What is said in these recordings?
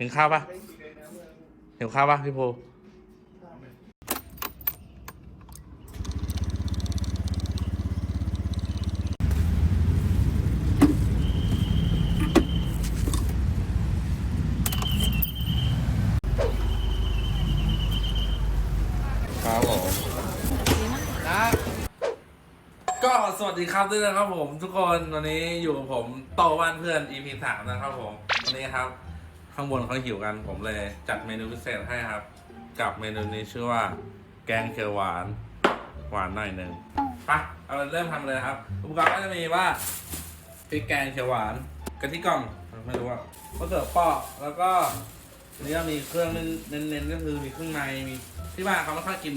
หิวข้าวปะหิวข้าวปะพี่ภูครับผมก็สวัสดีครับด้วยนะครับผม ทุกคนวันนี้อยู่กับผมโตบ้านเพื่อน EP สามนะครับผม วันนี้ครับ ข้างบนเขาหิวกันผมเลยจัดเมนูพิเศษให้ครับ กับเมนูนี้ชื่อว่า แกงเขียวหวาน หวานหน่อยหนึ่งไปเอาเริ่มทำเลยครับ อุปกรณ์ก็จะมีว่าพริกแกงเขียวหวานกะทิกล่องไม่รู้ว่ามะเขือเปราะแล้วก็นนี้ก็มีเครื่องเน้นๆก็คือมีเครื่องในมีที่บ้านเขาไม่ค่อยกิน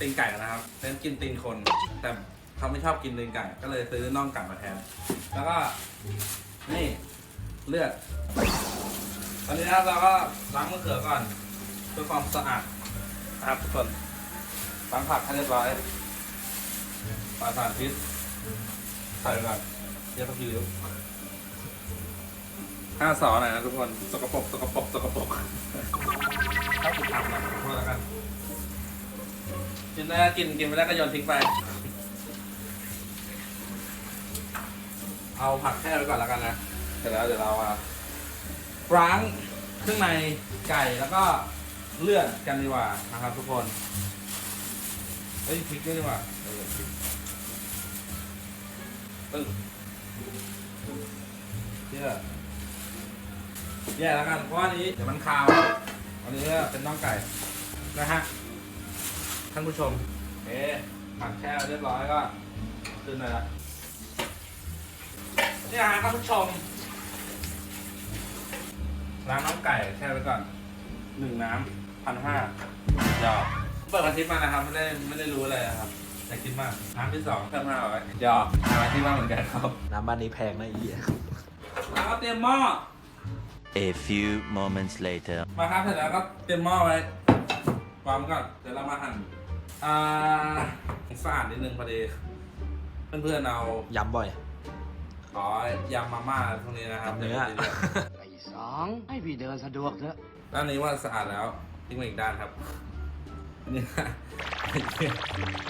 ตีนไก่นนะครับเน้นกินตีนคน แต่เขาไม่ชอบกินตีนไก่ ก็เลยซื้อน่องไก่มาแทน แล้วก็นี่เลือด ตอนนี้นะเราก็ล้างมะเขือก่อนเพื่อความสะอาดนะครับทุกคนล้างผักให้เรียบร้อยปลาสารพิษใส่ก่อนเยอะสักทีเดียวห้าสอหน่อยนะทุกคนสกปรกสกปรกสกปรกถ้าคุณทำนะขอโทษแล้วกันกินได้ก็กินกินไม่ได้ก็โยนทิ้งไป เอาผักแช่ไว้ก่อนแล้วกันนะ เสร็จแล้วเดี๋ยวเราอะล้าง เครื่องในไก่แล้วก็เลือดกันดีกว่านะครับทุกคนเฮ้ยพริกด้วยดีกว่าเออพริกตึ้งเชื่อแย่แล้วกันเพราะว่านี้เดี๋ยวมันคาวอันนี้เป็นน่องไก่นะฮะท่านผู้ชมเอ๊ผักแช่เรียบร้อยก็ขึ้นเลยละนี่ฮะท่านผู้ชม ล้างน้ำไก่แช่ไว้ก่อนหนึ่งน้ำพันห้ายอดเปิดกระทิบมานะครับ ไม่ได้ไม่ได้รู้อะไรนะครับแต่คิดมากน้ำที่สองเพิ่มห้าร้อยยอดหาที่บ้านเหมือนกันครับน้ำบ้านนี้แพงนะอีแล้วก็เตรียมหม้อ A few moments later. มาครับเสร็จแล้วก็เตรียมหม้อไว้วางไว้ก่อนเดี๋ยวเรามาหั่นอ่าสะอาดนิดนึงพอดีเพื่อนๆเอาย้ำบ่อยขอยำมาม่าพวกนี้นะครับเนื้อไอ้ สองให้พี่เดินสะดวกเถอะด้านนี้ว่าสะอาดแล้วทิ้งมาอีกด้านครับอันนี้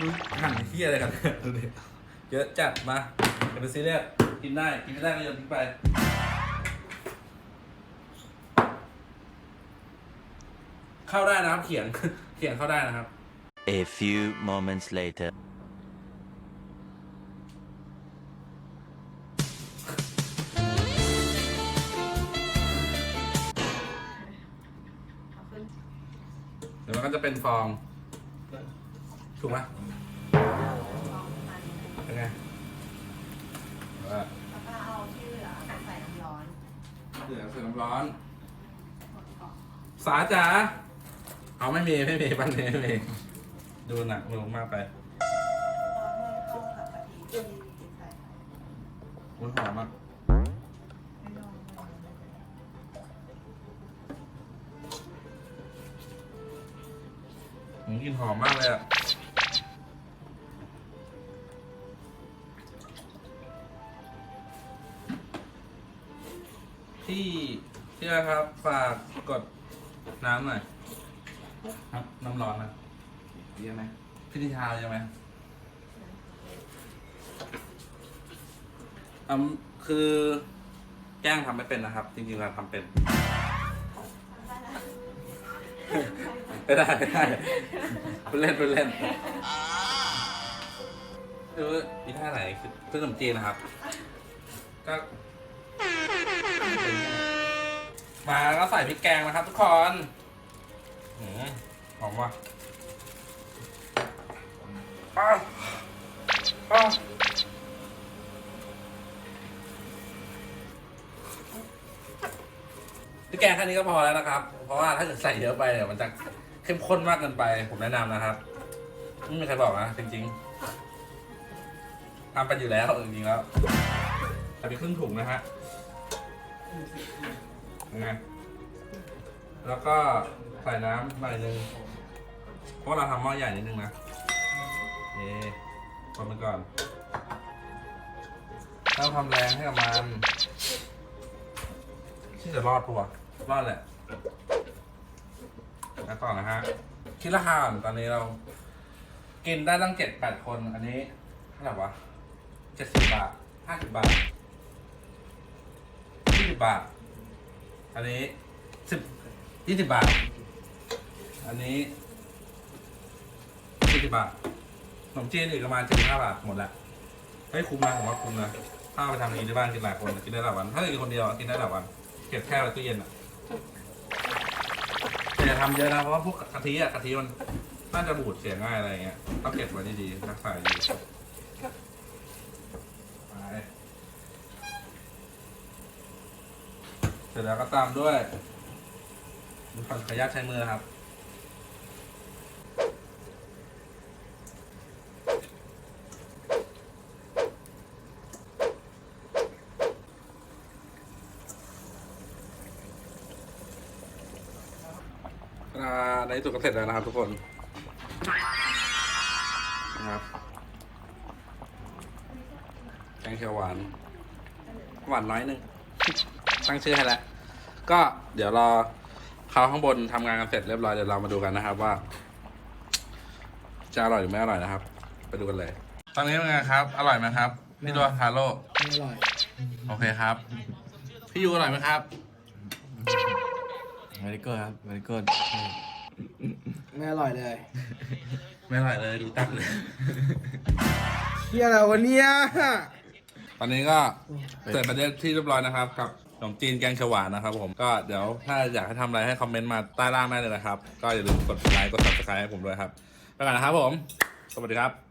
ดูหั่นเที่ยอะไรกันเนี่ยดูดิเยอะจัดมาอย่าไปซีเรียสกินได้กินไม่ได้ก็โยนทิ้งไปเข้าได้นะครับเขียงเขียงเข้าได้นะครับ A few moments later. เดี๋ยวมันก็จะเป็นฟอง ถูกไหมเป็นไงว่าแล้วก็เอาที่เหลือใส่น้ำร้อนเหลือใส่น้ำร้อน สาจ๋า เอาไม่มี ไม่มีปันนี้ไม่มี ดูหนักดูมากไปตอนให้เข้ากับกะทิที่ใส่ มันหอมมาก ลินหอมมากเลยอะที่ที่นะครับฝากกดน้ำหน่อยครับน้ำร้อนนะเยอะไหมพิธีชาเยอะไหมอืมคือแกล้งทำไม่เป็นนะครับ จริงๆเราทำเป็น ไม่ได้ไม่ได้ไปเล่นไปเล่นคืออีท่าไหนคือคือขนมจีนนะครับ ก็ มาแล้วก็ใส่พริกแกงนะครับ ทุกคนหืมหอมว่ะอ้าวอ้าวพริกแกงแค่นี้ก็พอแล้วนะครับ เพราะว่าถ้าเกิดใส่เยอะไปเนี่ยมันจะ เข้มข้นมากเกินไป ผมแนะนำนะครับไม่มีใครบอกนะจริงๆทำไปอยู่แล้วจริงๆแล้วใส่ไปครึ่งถุงนะฮะยังไงแล้วก็ใส่น้ำหน่อยนึงเพราะเราทำหม้อใหญ่นิดนึงนะนี่คนไปก่อนต้องทำแรงให้กับมันที่จะรอดปะวะรอดแหละ แล้วต่อนะฮะคิดราคานตอนนี้เรา กินได้ตั้งเจ็ดแปดคนอันนี้เท่าไหร่วะเจ็ดสิบบาทห้าสิบบาทยี่สิบบาท อันนี้สิบยี่สิบบาท อันนี้ยี่สิบบาทขนมจีนอีกประมาณเจ็ดห้าบาทหมดละเฮ้ยคุ้มนะผมว่าคุ้มนะถ้าไปทำเองที่บ้านกินหลายคนกินได้หลายวัน ถ้ากินคนเดียวกินได้หลายวัน เก็บแค่ไว้ตู้เย็นอะ อย่าทำเยอะนะเพราะว่าพวกกะทิอะกะทิมันน่าจะบูดเสียง่ายอะไรเงี้ยต้องเก็บไว้ดีๆรักษาดีไปเสร็จแล้วก็ตามด้วยขออนุญาตใช้มือนะครับ อ่าในที่สุดก็เสร็จแล้วนะครับทุกคนนะครับแกงเขียวหวาน หวานน้อยหนึงตั้งชื่อให้แล้วก็เดี๋ยวรอเขาข้างบนทำงานกันเสร็จเรียบร้อยเดี๋ยวเรามาดูกันนะครับว่า จะอร่อยหรือไม่อร่อยนะครับ ไปดูกันเลย ตอนนี้เป็นไงครับ อร่อยไหมครับพี่ตัวทาโร่ ไม่อร่อย โอเคครับ พี่ยูอร่อยไหมครับ very good ครับ very good ไม่อร่อยเลยไม่อร่อยเลยดูตั้งเลย เฮียอะไรวะเนี่ยตอนนี้ก็เสร็จประเด็นที่เรียบร้อยนะครับ กับขนมจีนแกงเขียวหวานนะครับ ผมก็เดี๋ยวถ้าอยากให้ทำอะไรให้คอมเมนต์มาใต้ล่างได้เลยนะครับ ก็อย่าลืมกดไลค์กด subscribe ให้ผมด้วยครับไปก่อนนะครับผม สวัสดีครับ